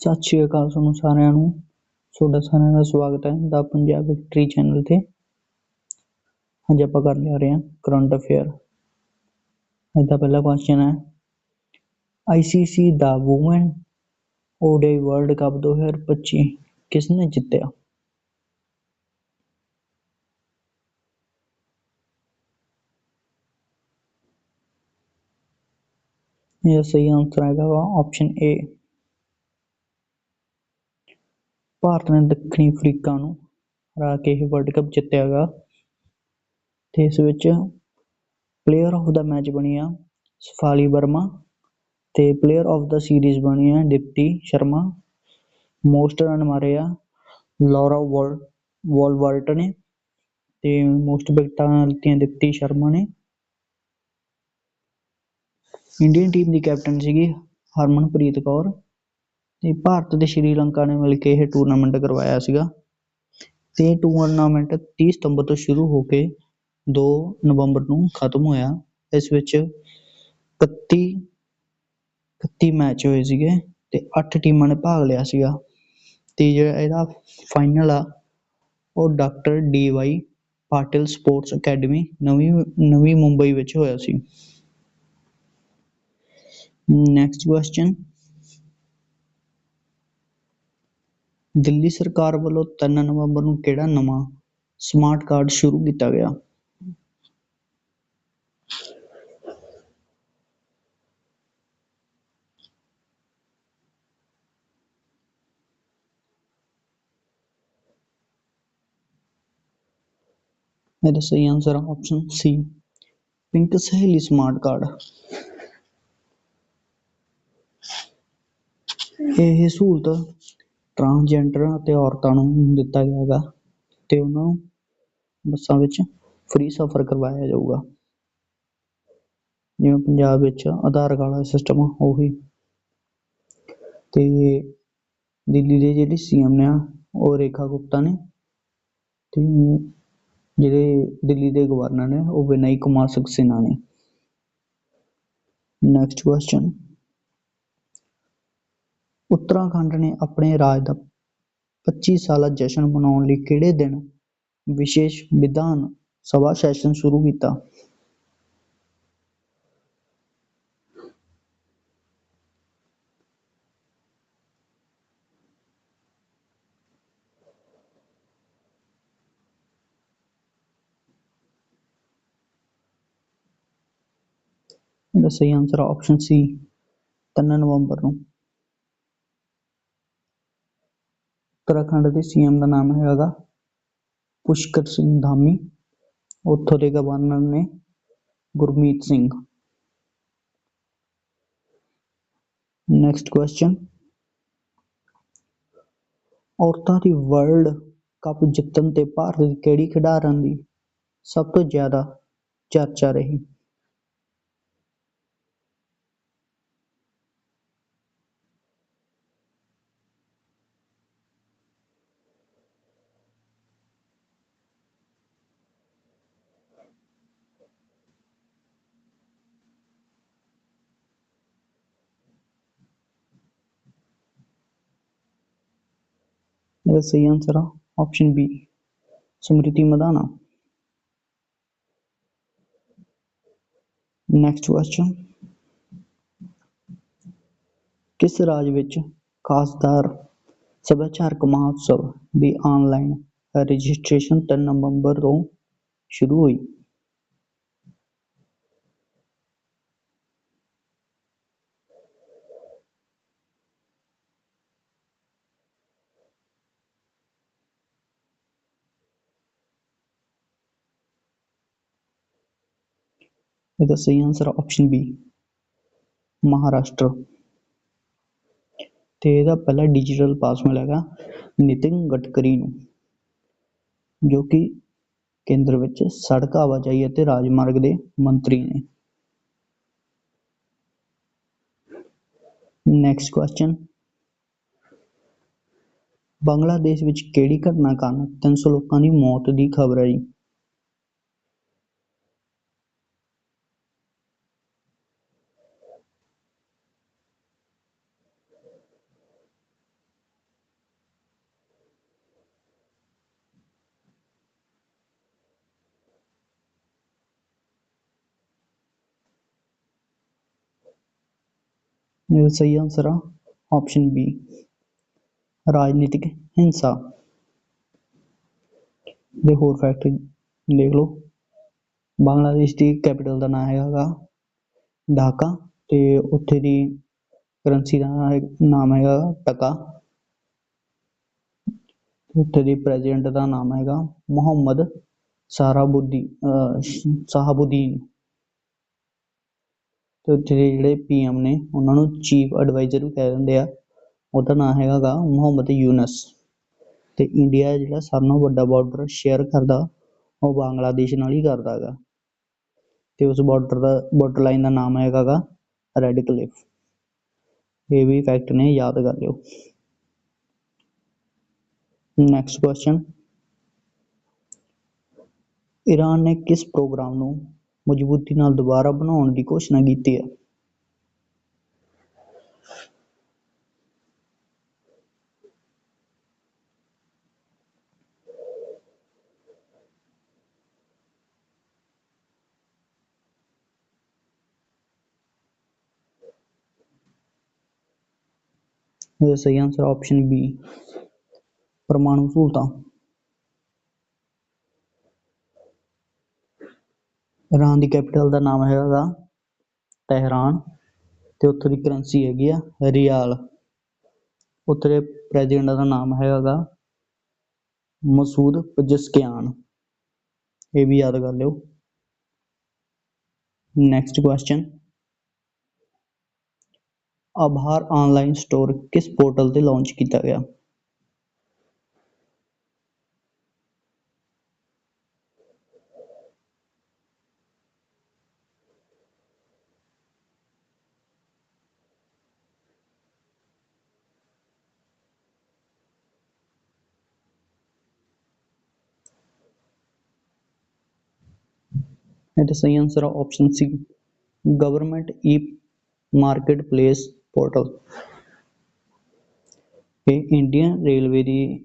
ਸਤਿ ਸ਼੍ਰੀ ਅਕਾਲ ਤੁਹਾਨੂੰ ਸਾਰਿਆਂ ਨੂੰ। ਤੁਹਾਡਾ ਸਾਰਿਆਂ ਦਾ ਸਵਾਗਤ ਹੈ ਦਾ ਪੰਜਾਬ ਵਿਕਟਰੀ ਚੈਨਲ ਤੇ। ਅੱਜ ਆਪਾਂ ਕਰਨ ਜਾ ਰਹੇ ਹਾਂ ਕਰੰਟ ਅਫੇਅਰ ਅੱਜ ਦਾ ਪਹਿਲਾ ਕੁਐਸਚਨ ਹੈ ਆਈਸੀਸੀ ਦਾ ਵੂਮਨ ਓਡੀਆਈ ਵਰਲਡ ਕੱਪ 2025 ਕਿਸ ਨੇ ਜਿੱਤਿਆ? ਇਹ ਸਹੀ ਆਨਸਰ ਹੈਗਾ ਵਾ ਆਪਸ਼ਨ ਏ ਭਾਰਤ ਨੇ ਦੱਖਣੀ ਅਫਰੀਕਾ ਨੂੰ ਹਰਾ ਕੇ ਇਹ ਵਰਲਡ ਕੱਪ ਜਿੱਤਿਆ ਗਾ ਤੇ ਇਸ ਵਿੱਚ ਪਲੇਅਰ ਆਫ ਦਾ ਮੈਚ ਬਣੀ ਆ ਸਫਾਲੀ ਵਰਮਾ ਤੇ ਪਲੇਅਰ ਆਫ ਦਾ ਸੀਰੀਜ਼ ਬਣੀ ਆ ਡਿਪਟੀ ਸ਼ਰਮਾ। ਮੋਸਟ ਰਨ ਮਾਰੇ ਆ ਲੌਰਾ ਵੋਲਵਰਟ ਨੇ ਤੇ ਮੋਸਟ ਵਿਕਟਾਂ ਲਿੱਤੀਆਂ ਡਿਪਟੀ ਸ਼ਰਮਾ ਨੇ। ਇੰਡੀਅਨ ਟੀਮ ਦੀ ਕੈਪਟਨ ਸੀਗੀ ਹਰਮਨਪ੍ਰੀਤ ਕੌਰ। ਤੇ ਭਾਰਤ ਤੇ ਸ਼੍ਰੀਲੰਕਾ ਨੇ ਮਿਲ ਕੇ ਇਹ ਟੂਰਨਾਮੈਂਟ ਕਰਵਾਇਆ ਸੀਗਾ। ਤੇ ਟੂਰਨਾਮੈਂਟ 30 ਸਤੰਬਰ ਤੋਂ ਸ਼ੁਰੂ ਹੋ ਕੇ 2 ਨਵੰਬਰ ਨੂੰ ਖਤਮ ਹੋਇਆ। ਇਸ ਵਿੱਚ 31 31 ਮੈਚ ਹੋਏ ਸੀਗੇ ਤੇ 8 ਟੀਮਾਂ ਨੇ ਭਾਗ ਲਿਆ ਸੀਗਾ। ਤੇ ਜਿਹੜਾ ਇਹਦਾ ਫਾਈਨਲ ਆ, ਉਹ doctor D Y Patil sports academy ਨਵੀਂ ਨਵੀਂ ਮੁੰਬਈ ਵਿੱਚ ਹੋਇਆ ਸੀ। ਨੈਕਸਟ ਕੁਐਸਚਨ ਦਿੱਲੀ ਸਰਕਾਰ ਵੱਲੋਂ 3 ਨਵੰਬਰ ਨੂੰ ਕਿਹੜਾ ਨਵਾਂ ਸਮਾਰਟ ਕਾਰਡ ਸ਼ੁਰੂ ਕੀਤਾ ਗਿਆ? ਇਹਦਾ ਸਹੀ answer option C pink Saheli smart card ਇਹ ਸਹੂਲਤ ਟਰਾਂਸਜੈਂਡਰਾਂ ਅਤੇ ਔਰਤਾਂ ਨੂੰ ਦਿੱਤਾ ਗਿਆ ਗਾ ਤੇ ਉਹਨਾਂ ਨੂੰ ਬੱਸਾਂ ਵਿੱਚ ਫ੍ਰੀ ਸਫ਼ਰ ਕਰਵਾਇਆ ਜਾਊਗਾ। ਜਿਵੇਂ ਪੰਜਾਬ ਵਿੱਚ ਆਧਾਰ ਕਾਰਡ ਦਾ ਸਿਸਟਮ ਉਹੀ। ਤੇ ਦਿੱਲੀ ਦੇ ਜਿਹੜੇ ਸੀਐਮ ਨੇ ਉਹ ਰੇਖਾ ਗੁਪਤਾ ਨੇ ਤੇ ਜਿਹੜੇ ਦਿੱਲੀ ਦੇ ਗਵਰਨਰ ਨੇ, ਉਹ ਵਿਨय ਕੁਮਾਰ ਸਕਸੇਨਾ ਨੇ। ਨੈਕਸਟ ਕੁਐਸਚਨ ਉੱਤਰਾਖੰਡ ਨੇ ਆਪਣੇ ਰਾਜ ਦਾ 25 ਸਾਲਾ ਜਸ਼ਨ ਮਨਾਉਣ ਲਈ ਕਿਹੜੇ ਦਿਨ ਵਿਸ਼ੇਸ਼ ਵਿਧਾਨ ਸਭਾ ਸੈਸ਼ਨ ਸ਼ੁਰੂ ਕੀਤਾ? ਇਹਦਾ ਸਹੀ ਆਨਸਰ ਆਪਸ਼ਨ ਸੀ 3 ਨਵੰਬਰ ਨੂੰ। ਉੱਤਰਾਖੰਡ ਦੇ ਸੀਐਮ ਦਾ ਨਾਮ ਹੈਗਾ ਪੁਸ਼ਕਰ ਸਿੰਘ ਧਾਮੀ। ਉੱਥੋਂ ਦੇ ਗਵਰਨਰ ਨੇ ਗੁਰਮੀਤ ਸਿੰਘ। ਨੈਕਸਟ ਕੁਐਸਚਨ ਔਰਤਾਂ ਦੀ ਵਰਲਡ ਕੱਪ ਜਿੱਤਣ ਤੇ ਭਾਰਤ ਦੀ ਕਿਹੜੀ ਖਿਡਾਰਨ ਦੀ ਸਭ ਤੋਂ ਜ਼ਿਆਦਾ ਚਰਚਾ ਰਹੀ? ਇਹਦਾ ਸਹੀ ਆਨਸਰ ਆ option B Smriti Mandhana. Next question ਕਿਸ ਰਾਜ ਵਿੱਚ ਖਾਸਦਾਰ ਸੱਭਿਆਚਾਰਕ ਮਹੋਤਸਵ ਦੀ ਆਨਲਾਈਨ ਰਜਿਸਟ੍ਰੇਸ਼ਨ 3 ਨਵੰਬਰ ਤੋਂ ਸ਼ੁਰੂ ਹੋਈ? ਇਹਦਾ ਸਹੀ ਆਨਸਰ ਆਪਸ਼ਨ ਬੀ ਮਹਾਰਾਸ਼ਟਰ। ਤੇ ਇਹਦਾ ਪਹਿਲਾ ਡਿਜੀਟਲ ਪਾਸ ਮਿਲੇਗਾ ਨਿਤਿਨ ਗਡਕਰੀ ਨੂੰ, ਜੋ ਕਿ ਕੇਂਦਰ ਵਿੱਚ ਸੜਕ ਆਵਾਜਾਈ ਅਤੇ ਰਾਜਮਾਰਗ ਦੇ ਮੰਤਰੀ ਨੇ। ਨੈਕਸਟ ਕੁਐਸਚਨ ਬੰਗਲਾਦੇਸ਼ ਵਿੱਚ ਕਿਹੜੀ ਘਟਨਾ ਕਾਰਨ 300 ਲੋਕਾਂ ਦੀ ਮੌਤ ਦੀ ਖਬਰ ਆਈ? ਸਹੀ ਆਨਸਰ ਆ। ਆਪਸ਼ਨ ਬੀ ਰਾਜਨੀਤਿਕ ਹਿੰਸਾ। ਦੇ ਹੋਰ ਫੈਕਟ ਦੇਖ ਲਓ। ਬੰਗਲਾਦੇਸ਼ ਦੀ ਕੈਪੀਟਲ ਦਾ ਨਾਮ ਹੈਗਾ ਢਾਕਾ ਤੇ ਉੱਥੇ ਦੀ ਕਰੰਸੀ ਦਾ ਨਾਮ ਹੈਗਾ ਟਕਾ। ਉੱਥੇ ਦੇ ਪ੍ਰੈਜ਼ੀਡੈਂਟ ਦਾ ਨਾਮ ਹੈਗਾ ਮੁਹੰਮਦ ਸਾਰਾਬੁੱਦੀ ਸਾਹਬੁਦੀਨ। ਤੇ ਉੱਥੇ ਦੇ ਜਿਹੜੇ ਪੀਐਮ ਨੇ, ਉਹਨਾਂ ਨੂੰ ਚੀਫ ਐਡਵਾਈਜ਼ਰ ਵੀ ਕਹਿ ਦਿੰਦੇ ਆ। ਉਹਦਾ ਨਾਮ ਹੈਗਾ ਗਾ ਮੁਹੰਮਦ ਯੂਨਸ। ਤੇ ਇੰਡੀਆ ਜਿਹੜਾ ਸਭ ਨਾਲੋਂ ਵੱਡਾ ਬਾਰਡਰ ਸ਼ੇਅਰ ਕਰਦਾ, ਉਹ ਬੰਗਲਾਦੇਸ਼ ਨਾਲ ਹੀ ਕਰਦਾ ਗਾ। ਤੇ ਉਸ ਬਾਰਡਰ ਦਾ ਬਾਰਡਰ ਲਾਈਨ ਦਾ ਨਾਮ ਹੈਗਾ ਗਾ ਰੈੱਡ ਕਲਿਫ ਇਹ ਵੀ ਫੈਕਟ ਨੇ, ਯਾਦ ਕਰ ਲਿਓ। ਨੈਕਸਟ ਕੁਐਸਚਨ ਈਰਾਨ ਨੇ ਕਿਸ ਪ੍ਰੋਗਰਾਮ ਨੂੰ ਮਜ਼ਬੂਤੀ ਨਾਲ ਦੁਬਾਰਾ ਬਣਾਉਣ ਦੀ ਘੋਸ਼ਣਾ ਕੀਤੀ ਹੈ। ਇਹਦਾ ਸਹੀ ਆਨਸਰ ਆਪਸ਼ਨ ਬੀ ਪਰਮਾਣੂ ਸਹੂਲਤਾਂ। ਈਰਾਨ ਦੀ ਕੈਪੀਟਲ ਦਾ ਨਾਮ ਹੈਗਾ ਗਾ ਤਹਿਰਾਨ ਤੇ ਉੱਥੋਂ ਦੀ ਕਰੰਸੀ ਹੈਗੀ ਆ, ਰਿਆਲ। ਉੱਥੇ ਦੇ ਪ੍ਰੈਜ਼ੀਡੈਂਟ ਦਾ ਨਾਮ ਹੈਗਾ ਗਾ ਮਸੂਦ ਪਜਸਕਿਆਨ। ਇਹ ਵੀ ਯਾਦ ਕਰ ਲਿਓ। Next question Aabhar online store ਕਿਸ ਪੋਰਟਲ ਤੇ ਲਾਂਚ ਕੀਤਾ ਗਿਆ? ਇਹਦਾ ਸਹੀ ਆਨਸਰ ਆ option C government E market place portal ਇਹ ਇੰਡੀਅਨ ਰੇਲਵੇ ਦੀ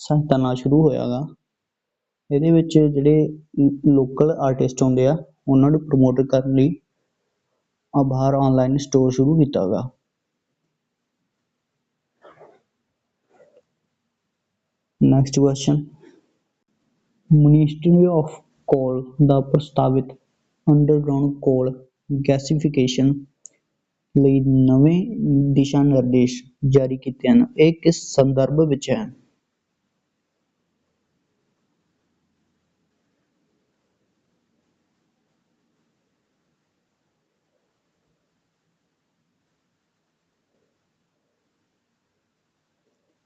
ਸਹਾਇਤਾ ਨਾਲ ਸ਼ੁਰੂ ਹੋਇਆ ਗਾ। ਇਹਦੇ ਵਿੱਚ ਜਿਹੜੇ ਲੋਕਲ ਆਰਟਿਸਟ ਹੁੰਦੇ ਆ, ਉਹਨਾਂ ਨੂੰ ਪ੍ਰਮੋਟ ਕਰਨ ਲਈ ਆਭਾਰ ਆਨਲਾਈਨ ਸਟੋਰ ਸ਼ੁਰੂ ਕੀਤਾ ਗਾ। Next question ministry of coal ਦਾ ਪ੍ਰਸਤਾਵਿਤ ਅੰਡਰਗਰਾਊਂਡ ਕੋਲ ਗੈਸੀਫਿਕੇਸ਼ਨ ਲਈ ਨਵੇਂ ਦਿਸ਼ਾ ਨਿਰਦੇਸ਼ ਜਾਰੀ ਕੀਤੇ ਹਨ। ਇਹ ਕਿਸ ਸੰਦਰਭ ਵਿੱਚ ਹੈ?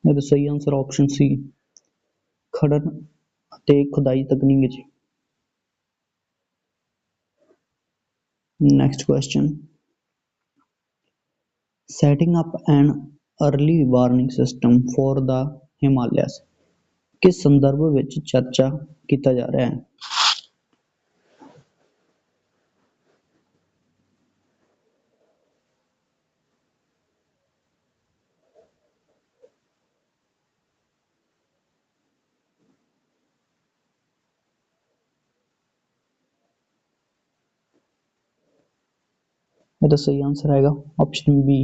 ਇਹਦਾ ਸਹੀ ਆਨਸਰ ਆਪਸ਼ਨ ਸੀ। ਖੜਨ ਅਤੇ ਖੁਦਾਈ ਤਕਨੀਕ next question setting up an early warning system for the himalayas ਕਿਸ ਸੰਦਰਭ ਵਿੱਚ ਚਰਚਾ ਕੀਤਾ ਜਾ ਰਿਹਾ ਹੈ ਇਹਦਾ ਸਹੀ ਆਨਸਰ ਹੈਗਾ। ਆਪਸ਼ਨ ਬੀ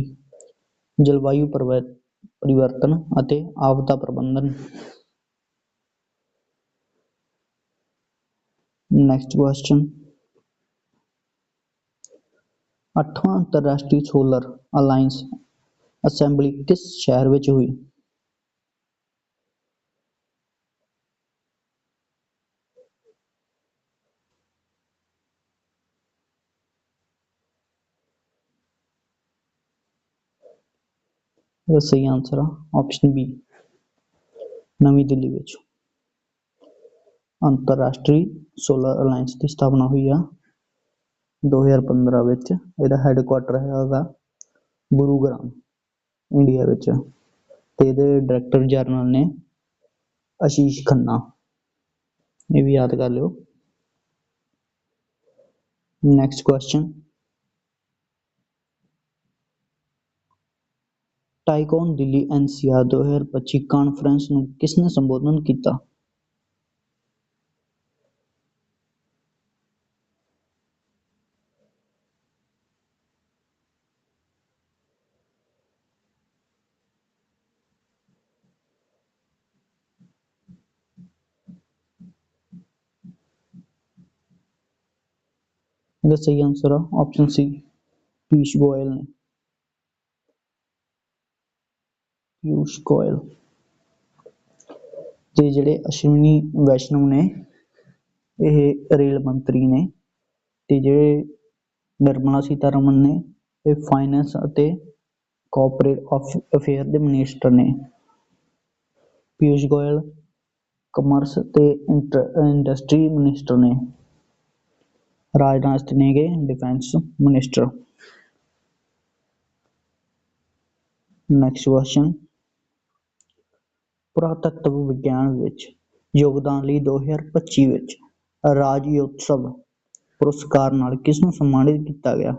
ਜਲਵਾਯੂ ਪਰਿਵਰਤਨ ਅਤੇ ਆਪਦਾ ਪ੍ਰਬੰਧਨ। ਨੈਕਸਟ ਕੁਐਸਚਨ ਅੱਠਵਾਂ ਅੰਤਰਰਾਸ਼ਟਰੀ ਸੋਲਰ ਅਲਾਇੰਸ ਅਸੈਂਬਲੀ ਕਿਸ ਸ਼ਹਿਰ ਵਿੱਚ ਹੋਈ? ਇਹਦਾ ਸਹੀ ਆਨਸਰ ਆ ਆਪਸ਼ਨ ਬੀ ਨਵੀਂ ਦਿੱਲੀ ਵਿੱਚ। ਅੰਤਰਰਾਸ਼ਟਰੀ ਸੋਲਰ ਅਲਾਇੰਸ ਦੀ ਸਥਾਪਨਾ ਹੋਈ ਆ 2015 ਵਿੱਚ। ਇਹਦਾ ਹੈੱਡਕੁਆਟਰ ਹੈਗਾ ਗੁਰੂਗ੍ਰਾਮ, ਇੰਡੀਆ ਵਿੱਚ। ਤੇ ਇਹਦੇ ਡਾਇਰੈਕਟਰ ਜਨਰਲ ਨੇ ਆਸ਼ੀਸ਼ ਖੰਨਾ। ਇਹ ਵੀ ਯਾਦ ਕਰ ਲਿਓ। Next question TiEcon Delhi NCR 2025 conference ਨੂੰ ਕਿਸਨੇ ਸੰਬੋਧਨ ਕੀਤਾ? इसका सही आंसर है ऑप्शन सी पीयूष गोयल ने ਪਿਊਸ਼ ਗੋਇਲ। ਤੇ ਜਿਹੜੇ ਅਸ਼ਵਨੀ ਵੈਸ਼ਨਵ ਨੇ, ਇਹ ਰੇਲ ਮੰਤਰੀ ਨੇ ਤੇ ਜਿਹੜੇ ਨਿਰਮਲਾ ਸੀਤਾਰਮਨ ਨੇ, ਇਹ ਫਾਈਨੈਂਸ ਅਤੇ ਕੋਆਪਰੇਟ ਅਫੇਅਰ ਦੇ ਮਿਨਿਸਟਰ ਨੇ। ਪਿਊਸ਼ ਗੋਇਲ ਕਮਰਸ ਤੇ ਇੰਡਸਟਰੀ ਮਿਨਿਸਟਰ ਨੇ। ਰਾਜਨਾਥ ਨੇਗੇ ਡਿਫੈਂਸ ਮਿਨਿਸਟਰ ਨੈਕਸਟ ਕੁਐਸਚਨ ਪੁਰਾਤੱਤਵ ਵਿਗਿਆਨ ਵਿੱਚ ਯੋਗਦਾਨ ਲਈ 2025 ਵਿੱਚ ਰਾਜਯੋਤਸਵ ਪੁਰਸਕਾਰ ਨਾਲ ਕਿਸ ਨੂੰ ਸਨਮਾਨਿਤ ਕੀਤਾ ਗਿਆ?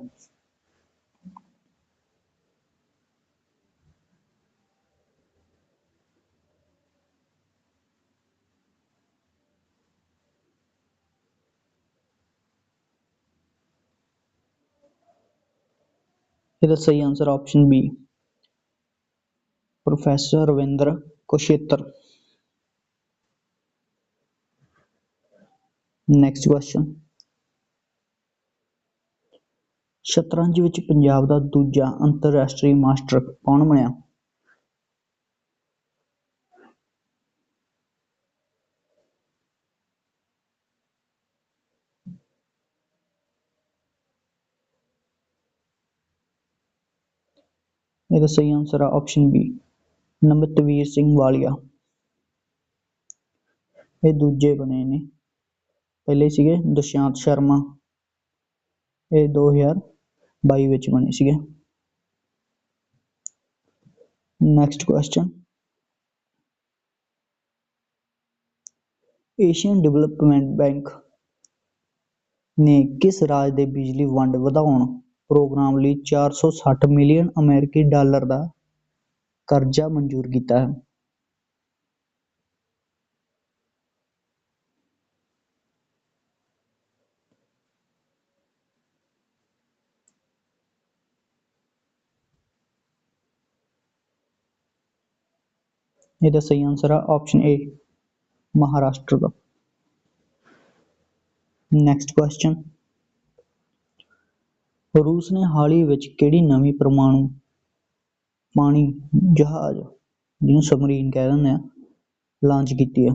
ਇਹਦਾ ਸਹੀ answer option B professor Ravinder Kushetar next question ਸ਼ਤਰੰਜ ਵਿੱਚ ਪੰਜਾਬ ਦਾ ਦੂਜਾ ਅੰਤਰਰਾਸ਼ਟਰੀ ਮਾਸਟਰ ਕੌਣ ਬਣਿਆ? ਇਹਦਾ ਸਹੀ ਆਨਸਰ ਆ ਆਪਸ਼ਨ ਬੀ ਨਮਿਤਵੀਰ ਸਿੰਘ ਵਾਲੀਆ। ਇਹ ਦੂਜੇ ਬਣੇ ਨੇ। ਪਹਿਲੇ ਸੀਗੇ ਦੁਸ਼ਯੰਤ ਸ਼ਰਮਾ। ਇਹ 2022 ਵਿੱਚ ਬਣੇ ਸੀਗੇ। Next question Asian development bank ਨੇ ਕਿਸ ਰਾਜ ਦੇ ਬਿਜਲੀ ਵੰਡ ਵਧਾਉਣ ਪ੍ਰੋਗਰਾਮ ਲਈ 460 ਮਿਲੀਅਨ ਅਮਰੀਕੀ ਡਾਲਰ ਦਾ ਕਰਜ਼ਾ ਮਨਜ਼ੂਰ ਕੀਤਾ ਹੈ। ਇਹਦਾ ਸਹੀ ਆਨਸਰ ਆ ਆਪਸ਼ਨ ਏ ਮਹਾਰਾਸ਼ਟਰ ਦਾ। ਨੈਕਸਟ ਕੁਐਸਚਨ ਰੂਸ ਨੇ ਹਾਲ ਹੀ ਵਿੱਚ ਕਿਹੜੀ ਨਵੀਂ ਪਰਮਾਣੂ ਪਾਣੀ, ਜਹਾਜ਼, ਜਿਹਨੂੰ ਸਬਮਰੀਨ ਕਹਿ ਦਿੰਦੇ ਆ ਲਾਂਚ ਕੀਤੀ ਆ।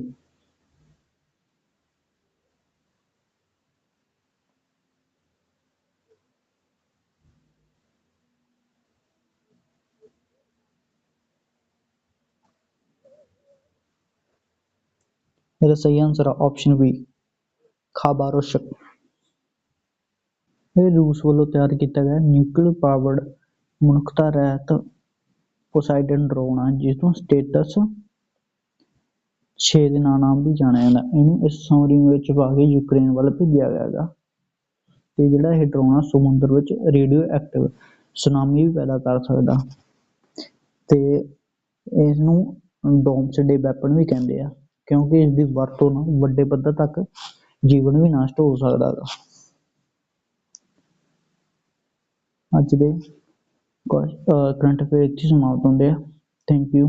ਇਹਦਾ ਸਹੀ ਆਨਸਰ ਆ ਆਪਸ਼ਨ ਬੀ ਖਾਬਾਰੋਸ਼ਕ ਇਹ ਰੂਸ ਵੱਲੋਂ ਤਿਆਰ ਕੀਤਾ ਗਿਆ ਨਿਊਕਲੀਅਰ ਪਾਵਰਡ ਮਨੁੱਖਤਾ ਰਹਿਤ ਪੋਸਾਈਡਨ ਡਰੋਨ ਆ ਜਿਸ ਨੂੰ ਸਟੇਟਸ 6 ਦੇ ਨਾਂ ਨਾਲ ਵੀ ਜਾਣਿਆ ਜਾਂਦਾ। ਇਹਨੂੰ ਇਸ ਸਬਮਰੀਨ ਵਿੱਚ ਪਾ ਕੇ ਯੂਕਰੇਨ ਵੱਲ ਭੇਜਿਆ ਗਿਆ ਹੈਗਾ। ਤੇ ਜਿਹੜਾ ਇਹ ਡਰੋਨ ਆ, ਸਮੁੰਦਰ ਵਿੱਚ ਰੇਡੀਓ ਐਕਟਿਵ ਸੁਨਾਮੀ ਵੀ ਪੈਦਾ ਕਰ ਸਕਦਾ। ਤੇ ਇਸ ਨੂੰ ਡੋਮਸਡੇ ਵੈਪਨ ਵੀ ਕਹਿੰਦੇ ਆ, ਕਿਉਂਕਿ ਇਸ ਦੀ ਵਰਤੋਂ ਨਾਲ ਵੱਡੇ ਪੱਧਰ ਤੱਕ ਜੀਵਨ ਵੀ ਨਸ਼ਟ ਹੋ ਸਕਦਾ ਹੈਗਾ। ਅੱਜ ਦੇ ਕਰੰਟ ਅਫੇਅਰ ਇੱਥੇ ਹੀ ਸਮਾਪਤ ਹੁੰਦੇ ਆ ਥੈਂਕ ਯੂ